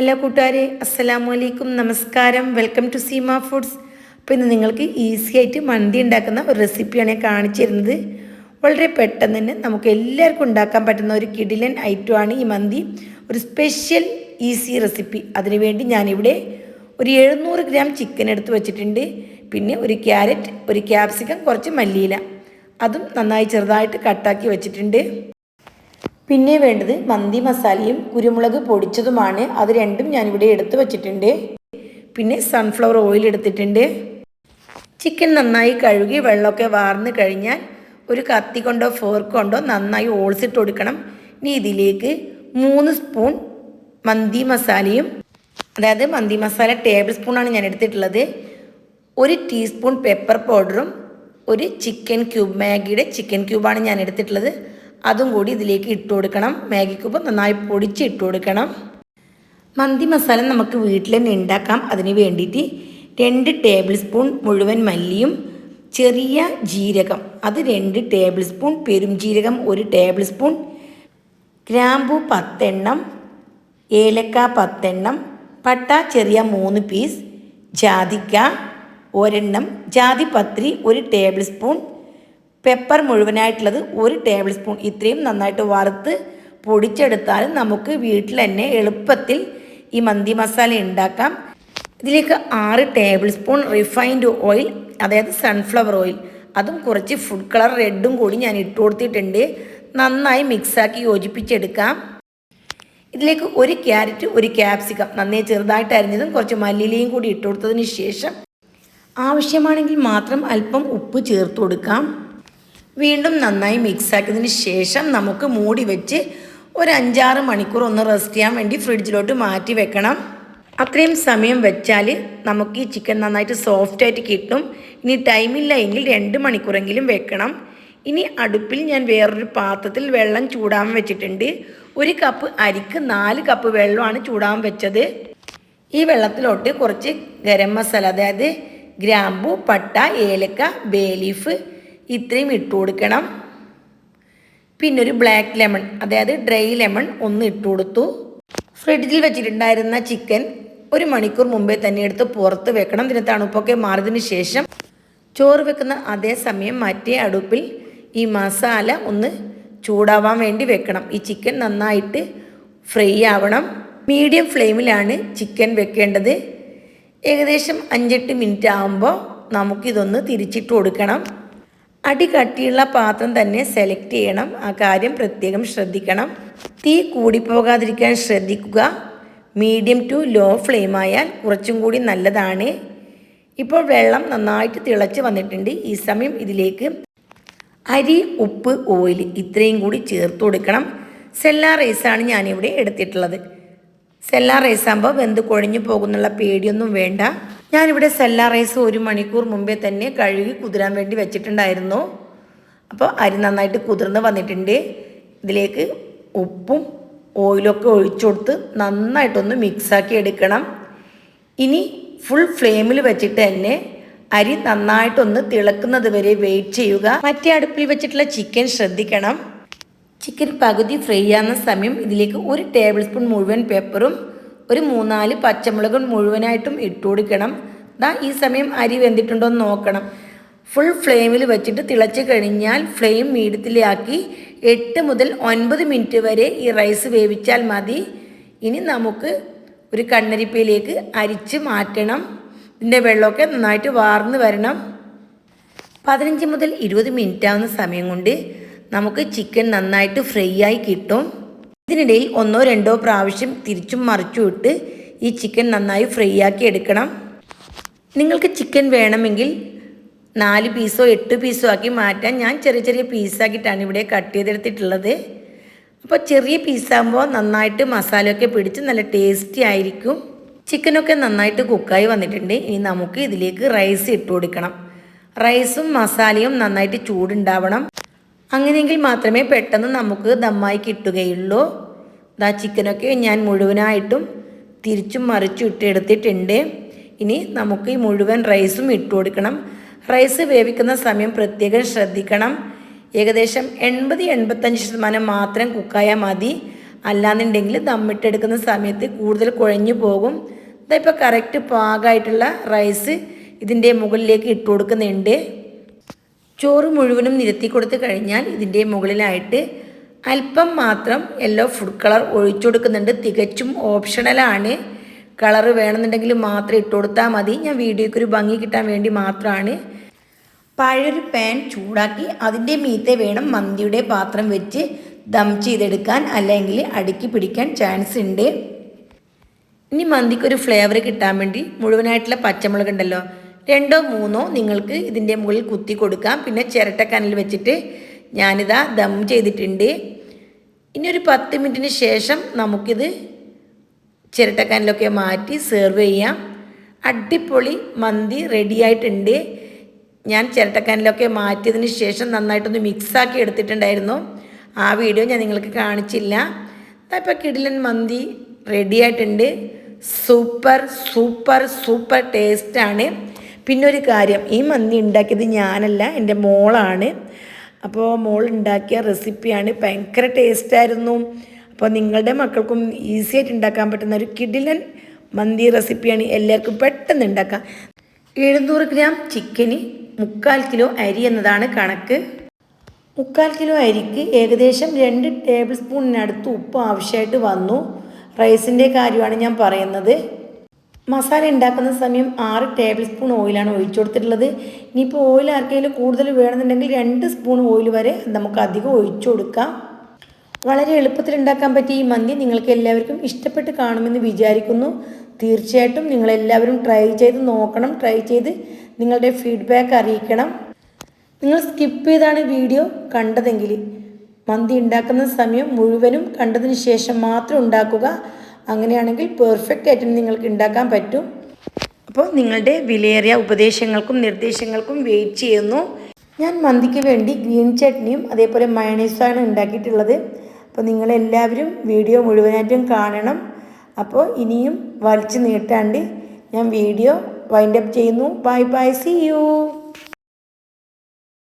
Hello കൂട്ടുകാരെ അസ്സലാമു അലൈക്കും നമസ്കാരം. Welcome to Seema foods. അപ്പോൾ ഇന്ന് നിങ്ങൾക്ക് ഈസി ആയിട്ട് മന്തി ഉണ്ടാക്കുന്ന ഒരു റെസിപ്പിയാണ് ഞാൻ കാണിച്ചിരുന്നത് വളരെ പെട്ടെന്ന് തന്നെ നമുക്ക് എല്ലാവർക്കും ഉണ്ടാക്കാൻ പറ്റുന്ന ഒരു കിടിലൻ ഐറ്റമാണ് ഈ മന്തി. ഒരു സ്പെഷ്യൽ ഈസി റെസിപ്പി. അതിനുവേണ്ടി ഞാനിവിടെ ഒരു എഴുന്നൂറ് ഗ്രാം ചിക്കൻ എടുത്ത് വെച്ചിട്ടുണ്ട്. പിന്നെ ഒരു ക്യാരറ്റ് ഒരു ക്യാപ്സിക്കം കുറച്ച് മല്ലിയില. അതും നന്നായി ചെറുതായിട്ട് കട്ടാക്കി വെച്ചിട്ടുണ്ട്. പിന്നെ വേണ്ടത് മന്തി മസാലയും കുരുമുളക് പൊടിച്ചതുമാണ്. അത് രണ്ടും ഞാനിവിടെ എടുത്തു വച്ചിട്ടുണ്ട്. പിന്നെ സൺഫ്ലവർ ഓയിൽ എടുത്തിട്ടുണ്ട്. ചിക്കൻ നന്നായി കഴുകി വെള്ളമൊക്കെ വാർന്ന് കഴിഞ്ഞാൽ ഒരു കത്തി കൊണ്ടോ ഫോർക്ക് കൊണ്ടോ നന്നായി ഓൾസിട്ട് കൊടുക്കണം. ഇനി ഇതിലേക്ക് മൂന്ന് സ്പൂൺ മന്തി മസാലയും അതായത് മന്തി മസാല ടേബിൾ സ്പൂണാണ് ഞാൻ എടുത്തിട്ടുള്ളത്. ഒരു ടീസ്പൂൺ പെപ്പർ പൗഡറും ഒരു ചിക്കൻ ക്യൂബ് മാഗിയുടെ ചിക്കൻ ക്യൂബാണ് ഞാൻ എടുത്തിട്ടുള്ളത്. അതും കൂടി ഇതിലേക്ക് ഇട്ട് കൊടുക്കണം. മാഗി ക്യൂബ് നന്നായി പൊടിച്ച് ഇട്ട് കൊടുക്കണം. മന്തി മസാല നമുക്ക് വീട്ടിൽ തന്നെ ഉണ്ടാക്കാം. അതിന് വേണ്ടിയിട്ട് രണ്ട് ടേബിൾ സ്പൂൺ മുഴുവൻ മല്ലിയും ചെറിയ ജീരകം അത് രണ്ട് ടേബിൾ സ്പൂൺ പെരും ജീരകം ഒരു ടേബിൾ സ്പൂൺ ഗ്രാമ്പു പത്തെണ്ണം ഏലക്ക പത്തെണ്ണം പട്ട ചെറിയ മൂന്ന് പീസ് ജാതിക്ക ഒരെണ്ണം ജാതിപത്രി ഒരു ടേബിൾ സ്പൂൺ പെപ്പർ മുഴുവനായിട്ടുള്ളത് ഒരു ടേബിൾ സ്പൂൺ ഇത്രയും നന്നായിട്ട് വറുത്ത് പൊടിച്ചെടുത്താൽ നമുക്ക് വീട്ടിൽ തന്നെ എളുപ്പത്തിൽ ഈ മന്തി മസാല ഉണ്ടാക്കാം. ഇതിലേക്ക് ആറ് ടേബിൾ സ്പൂൺ റിഫൈൻഡ് ഓയിൽ അതായത് സൺഫ്ലവർ ഓയിൽ അതും കുറച്ച് ഫുഡ് കളർ റെഡും കൂടി ഞാൻ ഇട്ട് കൊടുത്തിട്ടുണ്ട്. നന്നായി മിക്സാക്കി യോജിപ്പിച്ചെടുക്കാം. ഇതിലേക്ക് ഒരു ക്യാരറ്റ് ഒരു ക്യാപ്സിക്കം നന്നായി ചെറുതായിട്ട് അരിഞ്ഞതും കുറച്ച് മല്ലിയിലയും കൂടി ഇട്ട് കൊടുത്തതിന് ശേഷം ആവശ്യമാണെങ്കിൽ മാത്രം അല്പം ഉപ്പ് ചേർത്ത് കൊടുക്കാം. വീണ്ടും നന്നായി മിക്സ് ആക്കിയതിന് ശേഷം നമുക്ക് മൂടി വെച്ച് ഒരു അഞ്ചാറ് മണിക്കൂർ ഒന്ന് റെസ്റ്റ് ചെയ്യാൻ വേണ്ടി ഫ്രിഡ്ജിലോട്ട് മാറ്റി വെക്കണം. അത്രയും സമയം വെച്ചാൽ നമുക്ക് ഈ ചിക്കൻ നന്നായിട്ട് സോഫ്റ്റ് ആയിട്ട് കിട്ടും. ഇനി ടൈമില്ല എങ്കിൽ രണ്ട് മണിക്കൂറെങ്കിലും വെക്കണം. ഇനി അടുപ്പിൽ ഞാൻ വേറൊരു പാത്രത്തിൽ വെള്ളം ചൂടാൻ വെച്ചിട്ടുണ്ട്. ഒരു കപ്പ് അരിക്ക് നാല് കപ്പ് വെള്ളമാണ് ചൂടാൻ വെച്ചത്. ഈ വെള്ളത്തിലോട്ട് കുറച്ച് ഗരം മസാല അതായത് ഗ്രാമ്പു പട്ട ഏലക്ക ബേ ലീഫ് ഇത്രയും ഇട്ട് കൊടുക്കണം. പിന്നെ ഒരു ബ്ലാക്ക് ലെമൺ അതായത് ഡ്രൈ ലെമൺ ഒന്ന് ഇട്ട് കൊടുത്തു. ഫ്രിഡ്ജിൽ വെച്ചിട്ടുണ്ടായിരുന്ന ചിക്കൻ ഒരു മണിക്കൂർ മുമ്പേ തന്നെ എടുത്ത് പുറത്ത് വെക്കണം. ഇതിന് തണുപ്പൊക്കെ മാറിയതിന് ശേഷം ചോറ് വെക്കുന്ന അതേ സമയം മറ്റേ അടുപ്പിൽ ഈ മസാല ഒന്ന് ചൂടാവാൻ വേണ്ടി വെക്കണം. ഈ ചിക്കൻ നന്നായിട്ട് ഫ്രൈ ആവണം. മീഡിയം ഫ്ലെയിമിലാണ് ചിക്കൻ വെക്കേണ്ടത്. ഏകദേശം അഞ്ചെട്ട് മിനിറ്റ് ആകുമ്പോൾ നമുക്കിതൊന്ന് തിരിച്ചിട്ട് കൊടുക്കണം. അടി കട്ടിയുള്ള പാത്രം തന്നെ സെലക്ട് ചെയ്യണം. ആ കാര്യം പ്രത്യേകം ശ്രദ്ധിക്കണം. തീ കൂടിപ്പോകാതിരിക്കാൻ ശ്രദ്ധിക്കുക. മീഡിയം ടു ലോ ഫ്ലെയിം ആയാൽ കുറച്ചും കൂടി നല്ലതാണ്. ഇപ്പോൾ വെള്ളം നന്നായിട്ട് തിളച്ച് വന്നിട്ടുണ്ട്. ഈ സമയം ഇതിലേക്ക് അരി ഉപ്പ് ഓയിൽ ഇത്രയും കൂടി ചേർത്ത് കൊടുക്കണം. സെല്ലാ റൈസാണ് ഞാനിവിടെ എടുത്തിട്ടുള്ളത്. സെല്ലാ റൈസ് ആകുമ്പോൾ വെന്ത് കൊഴിഞ്ഞു പോകുന്നുള്ള പേടിയൊന്നും വേണ്ട. ഞാനിവിടെ സെല്ലാ റൈസ് ഒരു മണിക്കൂർ മുമ്പേ തന്നെ കഴുകി കുതിരാൻ വേണ്ടി വെച്ചിട്ടുണ്ടായിരുന്നു. അപ്പോൾ അരി നന്നായിട്ട് കുതിർന്ന് വന്നിട്ടുണ്ട്. ഇതിലേക്ക് ഉപ്പും ഓയിലൊക്കെ ഒഴിച്ചു കൊടുത്ത് നന്നായിട്ടൊന്ന് മിക്സാക്കി എടുക്കണം. ഇനി ഫുൾ ഫ്ലെയിമിൽ വെച്ചിട്ട് തന്നെ അരി നന്നായിട്ടൊന്ന് തിളക്കുന്നത് വരെ വെയിറ്റ് ചെയ്യുക. മറ്റേ അടുപ്പിൽ വെച്ചിട്ടുള്ള ചിക്കൻ ശ്രദ്ധിക്കണം. ചിക്കൻ പകുതി ഫ്രൈ ആകുന്ന സമയം ഇതിലേക്ക് ഒരു ടേബിൾ സ്പൂൺ മുഴുവൻ പെപ്പറും ഒരു മൂന്നാൽ പച്ചമുളക് മുഴുവനായിട്ടും ഇട്ട് കൊടുക്കണം. ദാ ഈ സമയം അരി വെന്തിട്ടുണ്ടോ എന്ന് നോക്കണം ഫുൾ ഫ്ലെയിമിൽ വെച്ചിട്ട് തിളച്ച് കഴിഞ്ഞാൽ ഫ്ലെയിം മീഡിയത്തിലാക്കി എട്ട് മുതൽ ഒൻപത് മിനിറ്റ് വരെ ഈ റൈസ് വേവിച്ചാൽ മതി. ഇനി നമുക്ക് ഒരു കണ്ണരിപ്പയിലേക്ക് അരിച്ച് മാറ്റണം. ഇതിന്റെ വെള്ളമൊക്കെ നന്നായിട്ട് വാർന്ന് വരണം. പതിനഞ്ച് മുതൽ ഇരുപത് മിനിറ്റ് ആവുന്ന സമയം കൊണ്ട് നമുക്ക് ചിക്കൻ നന്നായിട്ട് ഫ്രൈ ആയി കിട്ടും. ഇതിനിടയിൽ ഒന്നോ രണ്ടോ പ്രാവശ്യം തിരിച്ചും മറിച്ചും ഇട്ട് ഈ ചിക്കൻ നന്നായി ഫ്രൈ ആക്കി എടുക്കണം. നിങ്ങൾക്ക് ചിക്കൻ വേണമെങ്കിൽ നാല് പീസോ എട്ട് പീസോ ആക്കി മാറ്റാൻ ഞാൻ ചെറിയ ചെറിയ പീസാക്കിയിട്ടാണ് ഇവിടെ കട്ട് ചെയ്തെടുത്തിട്ടുള്ളത്. അപ്പോൾ ചെറിയ പീസാകുമ്പോൾ നന്നായിട്ട് മസാലയൊക്കെ പിടിച്ച് നല്ല ടേസ്റ്റി ആയിരിക്കും. ചിക്കനൊക്കെ നന്നായിട്ട് കുക്കായി വന്നിട്ടുണ്ട്. ഇനി നമുക്ക് ഇതിലേക്ക് റൈസ് ഇട്ട് കൊടുക്കണം. റൈസും മസാലയും നന്നായിട്ട് ചൂടുണ്ടാവണം. അങ്ങനെയെങ്കിൽ മാത്രമേ പെട്ടെന്ന് നമുക്ക് ദമ്മായി കിട്ടുകയുള്ളൂ. ദാ ചിക്കനൊക്കെ ഞാൻ മുഴുവനായിട്ടും തിരിച്ചും മറിച്ചും ഇട്ടെടുത്തിട്ടുണ്ട്. ഇനി നമുക്ക് ഈ മുഴുവൻ റൈസും ഇട്ട് കൊടുക്കണം. റൈസ് വേവിക്കുന്ന സമയം പ്രത്യേകം ശ്രദ്ധിക്കണം. ഏകദേശം എൺപത് എൺപത്തഞ്ച് ശതമാനം മാത്രം കുക്കായാൽ മതി. അല്ലാന്നുണ്ടെങ്കിൽ ദമ്മിട്ടെടുക്കുന്ന സമയത്ത് കൂടുതൽ കുഴഞ്ഞു പോകും. ഇതിപ്പോൾ കറക്റ്റ് പാകമായിട്ടുള്ള റൈസ് ഇതിന്റെ മുകളിലേക്ക് ഇട്ട് കൊടുക്കുന്നുണ്ട്. ചോറ് മുഴുവനും നിരത്തി കൊടുത്തു കഴിഞ്ഞാൽ ഇതിന്റെ മുകളിലായിട്ട് അല്പം മാത്രം യെല്ലോ ഫുഡ് കളർ ഒഴിച്ചു കൊടുക്കുന്നുണ്ട്. തികച്ചും ഓപ്ഷണലാണ് കളർ വേണമെന്നുണ്ടെങ്കിൽ മാത്രം ഇട്ട് കൊടുത്താൽ മതി. ഞാൻ വീഡിയോയ്ക്ക് ഒരു ഭംഗി കിട്ടാൻ വേണ്ടി മാത്രമാണ്. പഴയൊരു പാൻ ചൂടാക്കി അതിന്റെ മീത്തെ വേണം മന്തിയുടെ പാത്രം വെച്ച് ദം ചെയ്തെടുക്കാൻ അല്ലെങ്കിൽ അടുക്കി പിടിക്കാൻ ചാൻസ് ഉണ്ട്. ഇനി മന്തിക്കൊരു ഫ്ലേവർ കിട്ടാൻ വേണ്ടി മുഴുവനായിട്ടുള്ള പച്ചമുളക് ഉണ്ടല്ലോ. രണ്ടോ മൂന്നോ നിങ്ങൾക്ക് ഇതിന്റെ മുകളിൽ കുത്തി കൊടുക്കാം. പിന്നെ ചിരട്ടക്കനൽ വെച്ചിട്ട് ഞാനിതാ ദം ചെയ്തിട്ടുണ്ട്. ഇനി ഒരു പത്ത് മിനിറ്റിന് ശേഷം നമുക്കിത് ചിരട്ടക്കനലൊക്കെ മാറ്റി സെർവ് ചെയ്യാം. അടിപൊളി മന്തി റെഡിയായിട്ടുണ്ട് ഞാൻ ചിരട്ടക്കനലൊക്കെ മാറ്റിയതിന് ശേഷം നന്നായിട്ടൊന്ന് മിക്സാക്കി എടുത്തിട്ടുണ്ടായിരുന്നു. ആ വീഡിയോ ഞാൻ നിങ്ങൾക്ക് കാണിച്ചില്ല. ഇപ്പോൾ കിടിലൻ മന്തി റെഡിയായിട്ടുണ്ട് സൂപ്പർ സൂപ്പർ സൂപ്പർ ടേസ്റ്റാണ് പിന്നെ ഒരു കാര്യം ഈ മന്തി ഉണ്ടാക്കിയത് ഞാനല്ല എന്റെ മോളാണ്. അപ്പോൾ മോൾ ഉണ്ടാക്കിയ റെസിപ്പിയാണ് ഭയങ്കര ടേസ്റ്റായിരുന്നു. അപ്പോൾ നിങ്ങളുടെ മക്കൾക്കും ഈസി ആയിട്ട് ഉണ്ടാക്കാൻ പറ്റുന്ന ഒരു കിടിലൻ മന്തി റെസിപ്പിയാണ് എല്ലാവർക്കും പെട്ടെന്ന് ഉണ്ടാക്കാം. എഴുന്നൂറ് ഗ്രാം ചിക്കന് മുക്കാൽ കിലോ അരി എന്നതാണ് കണക്ക്. മുക്കാൽ കിലോ അരിക്ക് ഏകദേശം രണ്ട് ടേബിൾ സ്പൂണിനടുത്ത് ഉപ്പ് ആവശ്യമായിട്ട് വന്നു. റൈസിന്റെ കാര്യമാണ് ഞാൻ പറയുന്നത്. മസാല ഉണ്ടാക്കുന്ന സമയം ആറ് ടേബിൾ സ്പൂൺ ഓയിലാണ് ഒഴിച്ചു കൊടുത്തിട്ടുള്ളത്. ഇനിയിപ്പോൾ ഓയിൽ ആർക്കെങ്കിലും കൂടുതൽ വേണമെന്നുണ്ടെങ്കിൽ രണ്ട് സ്പൂൺ ഓയിൽ വരെ നമുക്ക് അധികം ഒഴിച്ചു കൊടുക്കാം. വളരെ എളുപ്പത്തിൽ ഉണ്ടാക്കാൻ പറ്റിയ ഈ മന്തി നിങ്ങൾക്ക് എല്ലാവർക്കും ഇഷ്ടപ്പെട്ട് കാണുമെന്ന് വിചാരിക്കുന്നു. തീർച്ചയായിട്ടും നിങ്ങളെല്ലാവരും ട്രൈ ചെയ്ത് നോക്കണം ട്രൈ ചെയ്ത് നിങ്ങളുടെ ഫീഡ്ബാക്ക് അറിയിക്കണം. നിങ്ങൾ സ്കിപ്പ് ചെയ്താണ് വീഡിയോ കണ്ടതെങ്കിൽ മന്തി ഉണ്ടാക്കുന്ന സമയം മുഴുവനും കണ്ടതിന് ശേഷം മാത്രം ഉണ്ടാക്കുക. അങ്ങനെയാണെങ്കിൽ പെർഫെക്റ്റ് ആയിട്ട് നിങ്ങൾക്ക് ഉണ്ടാക്കാൻ പറ്റും. അപ്പോൾ നിങ്ങളുടെ വിലയേറിയ ഉപദേശങ്ങൾക്കും നിർദ്ദേശങ്ങൾക്കും വെയിറ്റ് ചെയ്യുന്നു. ഞാൻ മന്തിക്ക് വേണ്ടി ഗ്രീൻ ചട്നിയും അതേപോലെ മയണൈസാണ് ഉണ്ടാക്കിയിട്ടുള്ളത്. അപ്പോൾ നിങ്ങളെല്ലാവരും വീഡിയോ മുഴുവനായിട്ടും കാണണം. അപ്പോൾ ഇനിയും വലിച്ചു നീട്ടാണ്ട് ഞാൻ വീഡിയോ വൈൻഡപ്പ് ചെയ്യുന്നു. Bye bye see you